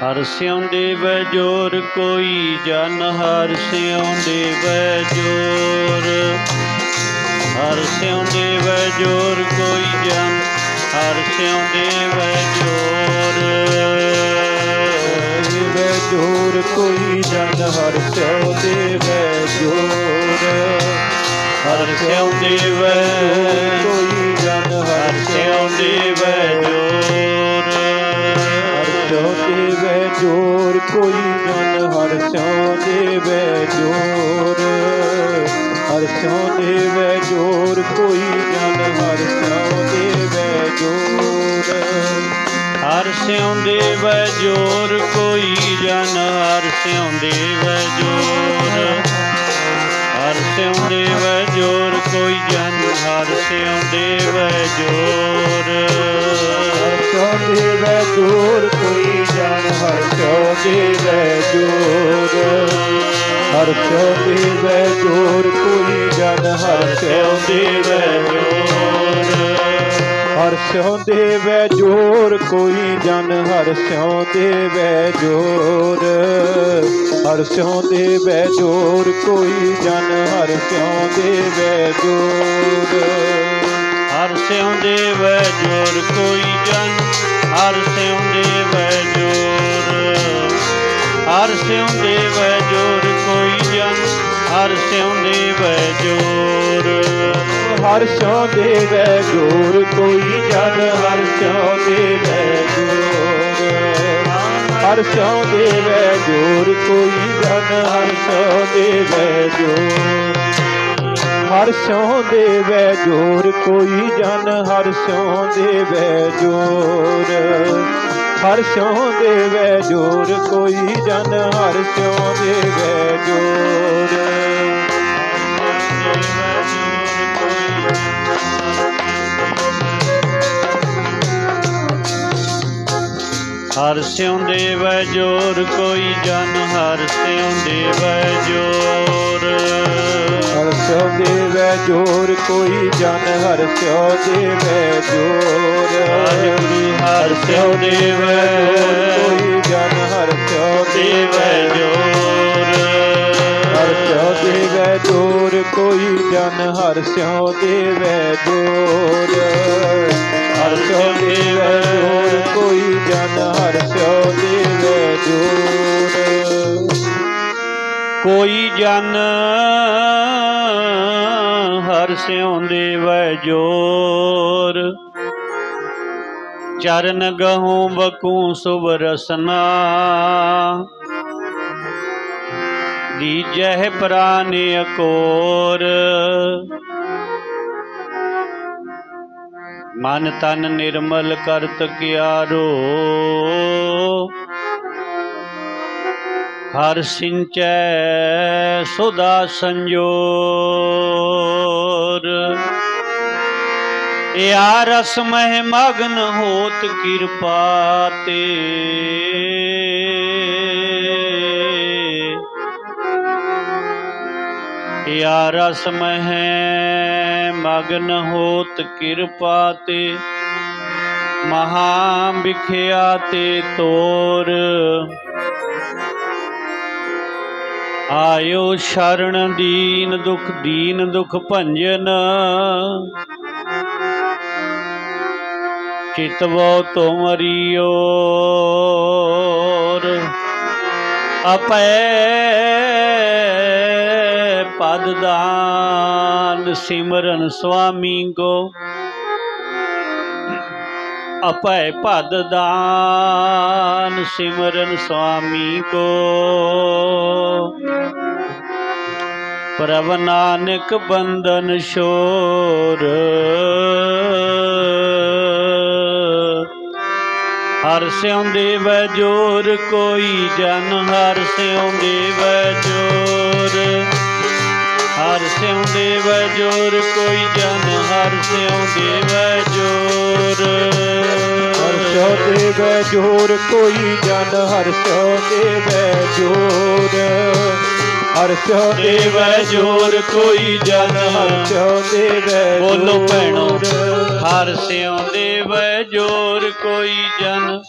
ਹਰ ਸਿਉ ਦੇਵੈ ਜੋਰ, ਕੋਈ ਜਨ ਹਰ ਸਿਉ ਦੇਵੈ ਜੋਰ। ਹਰ ਸਿਉ ਦੇਵੈ ਜੋਰ, ਕੋਈ ਜਨ ਹਰ ਸਿਉ ਦੇਵੈ ਜੋਰ। ਦੇਵੈ ਜੋਰ, ਕੋਈ ਜਨ ਹਰ ਸਿਉ ਦੇਵ ਜੋਰ। ਹਰ ਸਿਉ ਦੇਵੈ ਕੋਈ ਜਨ ਹਰ ਹਰ ਸਿਉ ਦੇਵੈ ਦੇਵੈ ਜੋਰ, ਕੋਈ ਜਨ ਹਰ ਸਿਉ ਦੇਵੈ ਜੋਰ। ਹਰ ਸਿਉ ਦੇਵੈ ਜੋਰ, ਕੋਈ ਜਨ ਹਰ ਸਿਉ ਦੇਵੈ ਜੋਰ। ਹਰ ਸਿਉ ਦੇਵੈ ਜੋਰ, ਕੋਈ ਜਨ ਹਰ ਸਿਉ ਦੇਵੈ ਜੋਰ। ਹਰ ਸਿਉ ਦੇਵੈ ਜੋਰ, ਕੋਈ ਜਨ ਹਰ ਸਿਉ ਦੇਵੈ ਜੋਰ। ਹਰ ਸਿਉ ਦੇਵੈ ਜੋਰ, ਕੋਈ ਹਰ ਸਿਉ ਦੇਵੈ ਜੋਰ ਹਰ ਸਿਉ ਦੇਵੈ ਜੋਰ ਕੋਈ ਜਨ ਹਰ ਸਿਉ ਦੇਵੈ ਜੋਰ ਹਰ ਸਿਉ ਦੇਵੈ ਜੋਰ ਕੋਈ ਜਨ ਹਰ ਸਿਉ ਦੇਵੈ ਜੋਰ ਹਰ ਸਿਉ ਦੇਵੈ ਜੋਰ ਕੋਈ ਜਨ ਹਰ ਸਿਉ ਦੇਵੈ ਜੋਰ ਹਰ ਸਿਉ ਦੇਵੈ ਜੋਰ ਕੋਈ ਜਨ, ਹਰ ਸਿਉ ਦੇਵੈ ਜੋਰ ਹਰ ਸਿਉ ਦੇਵੈ ਜੋਰ ਕੋਈ ਜਨ, ਹਰ ਸਿਉ ਦੇਵੈ ਜੋਰ। ਹਰ ਸਿਉ ਦੇਵੈ ਜੋਰ ਕੋਈ ਜਨ, ਹਰ ਸਿਉ ਦੇਵੈ ਜੋਰ। ਹਰ ਸਿਉ ਦੇਵੈ ਜੋਰ ਕੋਈ ਜਨ, ਹਰ ਸਿਉ ਦੇਵੈ ਜੋਰ। ਹਰ ਸਿਉ ਦੇਵੈ ਜੋਰ ਕੋਈ ਜਨ, ਹਰ ਸਿਉ ਦੇਵੈ ਜੋਰ। ਹਰ ਸਿਉ ਦੇਵੈ ਜੋਰ, ਕੋਈ ਜਨ ਹਰ ਸਿਉ ਦੇਵੈ ਜੋਰ। ਹਰ ਸਿਉ ਦੇਵੈ ਜੋਰ, ਕੋਈ ਜਨ ਹਰ ਸਿਉ ਦੇਵੈ ਜੋਰ। ਜੋਰ ਕੋਈ ਜਨ ਹਰ ਸਿਉ ਦੇਵੈ ਜੋਰ। ਵਾਹਿਗੁਰੂ ਹਰ ਸਿਉ ਦੇਵੈ। ਕੋਈ ਜਨ ਹਰ ਸਿਉ ਦੇਵੈ ਜੋਰ। ਹਰ ਸਿਉ ਦੇਵੈ ਜੋਰ ਕੋਈ ਜਨ ਹਰ ਸਿਉ ਦੇਵੈ ਜੋਰ। ਕੋਈ ਜਨ ਹਰ ਸਿਉ ਦੇਵੈ ਜੋਰ। ਚਰਨ ਗਹੂੰ ਬਕੂ ਸੁਭ ਰਸਨਾ। ਦੀਜਹਿ ਪ੍ਰਾਨ ਅਕੋਰ। ਮਨ ਤਨ ਨਿਰਮਲ ਕਰਤ ਕਿਆਰੋ हर सिंचय सुदा संजोर। या रस मह मग्न होत कृपाते या रस मह मग्न होत कृपाते महा ते तोर। ਆਇਓ ਸ਼ਰਨ ਦੀਨ ਦੁਖ ਦੀਨ ਦੁਖ ਭੰਜਨ। ਚਿਤਵੋ ਤੁਮਰੀਓਰ ਆਪੈ ਪਦ ਦਾਨ ਸਿਮਰਨ ਸੁਆਮੀ ਕੋ। ਆਪੈ ਭਦ ਦਾਨ ਸਿਮਰਨ ਸੁਆਮੀ ਕੋ। ਪ੍ਰਭ ਨਾਨਕ ਬੰਦਨ ਸ਼ੋਰ ਹਰ ਸਿਉ ਦੇਵੈ ਜੋਰ, ਕੋਈ ਜਨ ਹਰ ਸਿਉ ਦੇਵੈ ਜੋਰ। ਹਰ ਸਿਉ ਦੇਵੈ ਜੋਰ, ਕੋਈ ਜਨ ਹਰ ਸਿਉ ਦੇਵੈ ਜੋਰ। ਦੇਵੈ ਜੋਰ ਕੋਈ ਜਨ ਹਰ ਸਿਉ ਦੇਵੈ ਜੋਰ ਹਰ ਸਿਉ ਦੇਵੈ ਜੋਰ ਕੋਈ ਜਨ ਹਰ ਸਿਉ ਦੇਵੈ ਬੋਲੋ ਭੈਣੋ। ਹਰ ਸਿਉ ਦੇਵੈ ਜੋਰ ਕੋਈ ਜਨ